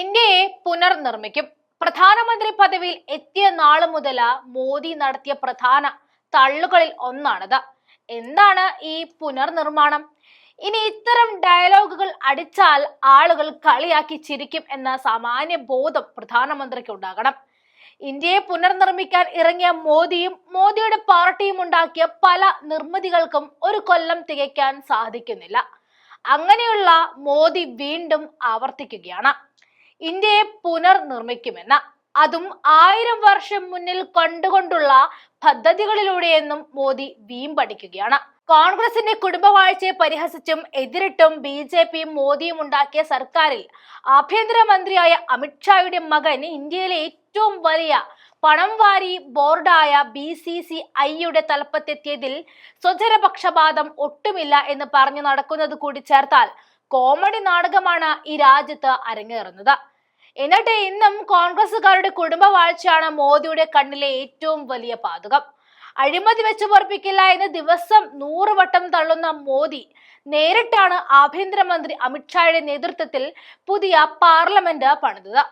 ഇന്ത്യയെ പുനർനിർമ്മിക്കും. പ്രധാനമന്ത്രി പദവിയിൽ എത്തിയ നാൾ മുതൽ മോദി നടത്തിയ പ്രധാന തള്ളുകളിൽ ഒന്നാണിത്. എന്താണ് ഈ പുനർനിർമ്മാണം? ഇനി ഇത്തരം ഡയലോഗുകൾ അടിച്ചാൽ ആളുകൾ കളിയാക്കി ചിരിക്കും എന്ന സാമാന്യ ബോധം പ്രധാനമന്ത്രിക്ക് ഉണ്ടാകണം. ഇന്ത്യയെ പുനർനിർമ്മിക്കാൻ ഇറങ്ങിയ മോദിയും മോദിയുടെ പാർട്ടിയും ഉണ്ടാക്കിയ പല നിർമ്മിതികൾക്കും ഒരു കൊല്ലം തികയ്ക്കാൻ സാധിക്കുന്നില്ല. അങ്ങനെയുള്ള മോദി വീണ്ടും ആവർത്തിക്കുകയാണ്. ഇന്ത്യയെ പുനർനിർമ്മിക്കുമെന്ന്. അതും ആയിരം വർഷം മുന്നിൽ കണ്ടുകൊണ്ടുള്ള പദ്ധതികളിലൂടെയെന്നും മോദി വീമ്പടിക്കുകയാണ് കോൺഗ്രസിന്റെ കുടുംബവാഴ്ചയെ പരിഹസിച്ചും എതിരിട്ടും ബി ജെ പിയും മോദിയും ഉണ്ടാക്കിയ സർക്കാരിൽ ആഭ്യന്തരമന്ത്രിയായ അമിത്ഷായുടെ മകൻ ഇന്ത്യയിലെ ഏറ്റവും വലിയ പണം വാരി ബോർഡായ ബി സി സി ഐയുടെ തലപ്പത്തെത്തിയതിൽ സ്വജനപക്ഷപാതം ഒട്ടുമില്ല എന്ന് പറഞ്ഞു നടക്കുന്നത് കൂടി ചേർത്താൽ കോമഡി നാടകമാണ് ഈ രാജ്യത്ത് അരങ്ങേറുന്നത്. എന്നിട്ട് ഇന്നും കോൺഗ്രസുകാരുടെ കുടുംബവാഴ്ചയാണ് മോദിയുടെ കണ്ണിലെ ഏറ്റവും വലിയ പാതകം. അഴിമതി വെച്ച് പൊറപ്പിക്കില്ല എന്ന് ദിവസം നൂറ് വട്ടം തള്ളുന്ന മോദി നേരിട്ടാണ് ആഭ്യന്തരമന്ത്രി അമിത്ഷായുടെ നേതൃത്വത്തിൽ പുതിയ പാർലമെന്റ് പണിതത്.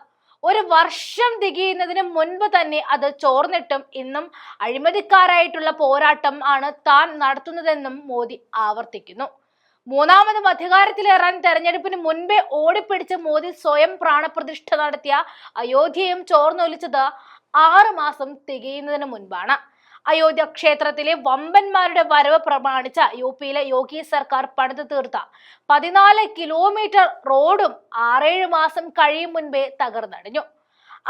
ഒരു വർഷം തികയുന്നതിന് മുൻപ് തന്നെ അത് ചോർന്നിട്ടും ഇന്നും അഴിമതിക്കാരായിട്ടുള്ള പോരാട്ടം ആണ് താൻ നടത്തുന്നതെന്നും മോദി ആവർത്തിക്കുന്നു. മൂന്നാമതും അധികാരത്തിലേറാൻ തെരഞ്ഞെടുപ്പിന് മുൻപേ ഓടിപ്പിടിച്ച് മോദി സ്വയം പ്രാണപ്രതിഷ്ഠ നടത്തിയ അയോധ്യയും ചോർന്നൊലിച്ചത് ആറു മാസം തികയുന്നതിന് മുൻപാണ്. അയോധ്യ ക്ഷേത്രത്തിലെ വമ്പന്മാരുടെ വരവ് പ്രമാണിച്ച യു പിയിലെ യോഗി സർക്കാർ പണിതു തീർത്ത പതിനാല് കിലോമീറ്റർ റോഡും ആറേഴ് മാസം കഴിയും മുൻപേ തകർന്നടിഞ്ഞു.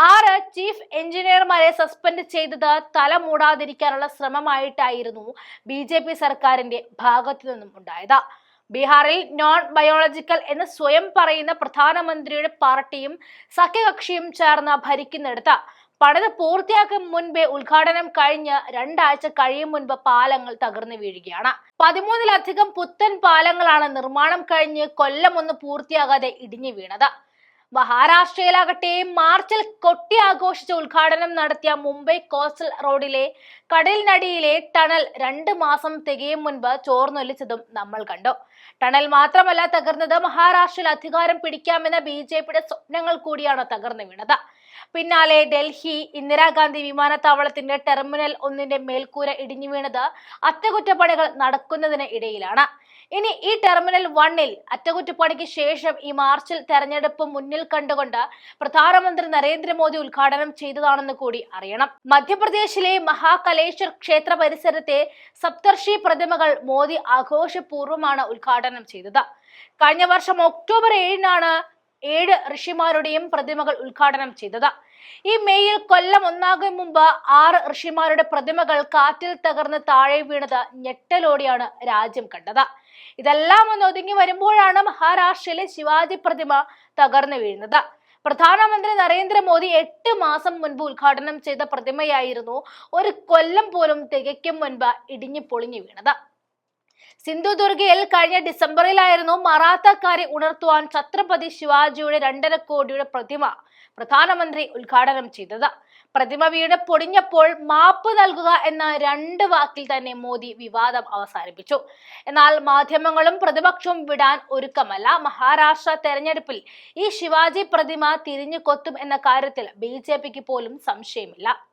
ആറ് ചീഫ് എഞ്ചിനീയർമാരെ സസ്പെൻഡ് ചെയ്തത് തല മൂടാതിരിക്കാനുള്ള ശ്രമമായിട്ടായിരുന്നു ബി ജെ പി സർക്കാരിന്റെ ഭാഗത്തു നിന്നും ഉണ്ടായത്. ബീഹാറിൽ നോൺ ബയോളജിക്കൽ എന്ന് സ്വയം പറയുന്ന പ്രധാനമന്ത്രിയുടെ പാർട്ടിയും സഖ്യകക്ഷിയും ചേർന്ന് ഭരിക്കുന്നിടത്ത്. പണിത് പൂർത്തിയാക്കും മുൻപേ ഉദ്ഘാടനം കഴിഞ്ഞ് രണ്ടാഴ്ച കഴിയും മുൻപ് പാലങ്ങൾ തകർന്നു വീഴുകയാണ്. പതിമൂന്നിലധികം പുത്തൻ പാലങ്ങളാണ് നിർമ്മാണം കഴിഞ്ഞ് കൊല്ലം ഒന്ന് പൂർത്തിയാകാതെ ഇടിഞ്ഞു വീണത്. മഹാരാഷ്ട്രയിലാകട്ടെ മാർച്ചിൽ കൊട്ടി ആഘോഷിച്ച് ഉദ്ഘാടനം നടത്തിയ മുംബൈ കോസ്റ്റൽ റോഡിലെ കടലിനടിയിലെ ടണൽ രണ്ട് മാസം തികയും മുൻപ് ചോർന്നൊലിച്ചതും നമ്മൾ കണ്ടു. ടണൽ മാത്രമല്ല തകർന്നത് മഹാരാഷ്ട്രയിൽ അധികാരം പിടിക്കാമെന്ന ബി ജെ പിയുടെ സ്വപ്നങ്ങൾ കൂടിയാണ് തകർന്നു വീണത്. പിന്നാലെ ഡൽഹി ഇന്ദിരാഗാന്ധി വിമാനത്താവളത്തിന്റെ ടെർമിനൽ ഒന്നിന്റെ മേൽക്കൂര ഇടിഞ്ഞു വീണത് അറ്റകുറ്റപ്പണികൾ നടക്കുന്നതിന് ഇടയിലാണ്. ഇനി ഈ ടെർമിനൽ വണ്ണിൽ അറ്റകുറ്റപ്പണിക്ക് ശേഷം ഈ മാർച്ചിൽ തെരഞ്ഞെടുപ്പ് മുന്നിൽ കണ്ടുകൊണ്ട് പ്രധാനമന്ത്രി നരേന്ദ്രമോദി ഉദ്ഘാടനം ചെയ്തതാണെന്ന് കൂടി അറിയണം. മധ്യപ്രദേശിലെ മഹാകലേശ്വർ ക്ഷേത്ര പരിസരത്തെ സപ്തർഷി പ്രതിമകൾ മോദി ആഘോഷപൂർവമാണ് ഉദ്ഘാടനം ചെയ്തത്. കഴിഞ്ഞ വർഷം ഒക്ടോബർ ഏഴിനാണ് ഏഴ് ഋഷിമാരുടെയും പ്രതിമകൾ ഉദ്ഘാടനം ചെയ്തത്. ഈ മെയ്യിൽ കൊല്ലം ഒന്നാകും മുമ്പ് ആറ് ഋഷിമാരുടെ പ്രതിമകൾ കാറ്റിൽ തകർന്ന് താഴെ വീണത് ഞെട്ടലോടെയാണ് രാജ്യം കണ്ടത്. ഇതെല്ലാം ഒന്ന് ഒതുങ്ങി വരുമ്പോഴാണ് മഹാരാഷ്ട്രയിലെ ശിവാജി പ്രതിമ തകർന്നു വീഴുന്നത്. പ്രധാനമന്ത്രി നരേന്ദ്രമോദി എട്ട് മാസം മുൻപ് ഉദ്ഘാടനം ചെയ്ത പ്രതിമയായിരുന്നു ഒരു കൊല്ലം പോലും തികയ്ക്കും മുൻപ് ഇടിഞ്ഞു പൊളിഞ്ഞു വീണത്. സിന്ധുദുർഗയിൽ കഴിഞ്ഞ ഡിസംബറിലായിരുന്നു മറാത്തക്കാരെ ഉണർത്തുവാൻ ഛത്രപതി ശിവാജിയുടെ രണ്ടര കോടിയുടെ പ്രതിമ പ്രധാനമന്ത്രി ഉദ്ഘാടനം ചെയ്തത്. പ്രതിമ വീണ് പൊടിഞ്ഞപ്പോൾ മാപ്പ് നൽകുക എന്ന രണ്ട് വാക്കിൽ തന്നെ മോദി വിവാദം അവസാനിപ്പിച്ചു. എന്നാൽ മാധ്യമങ്ങളും പ്രതിപക്ഷവും വിടാൻ ഒരുക്കമല്ല. മഹാരാഷ്ട്ര തെരഞ്ഞെടുപ്പിൽ ഈ ശിവാജി പ്രതിമ തിരിഞ്ഞു കൊത്തും എന്ന കാര്യത്തിൽ ബി പോലും സംശയമില്ല.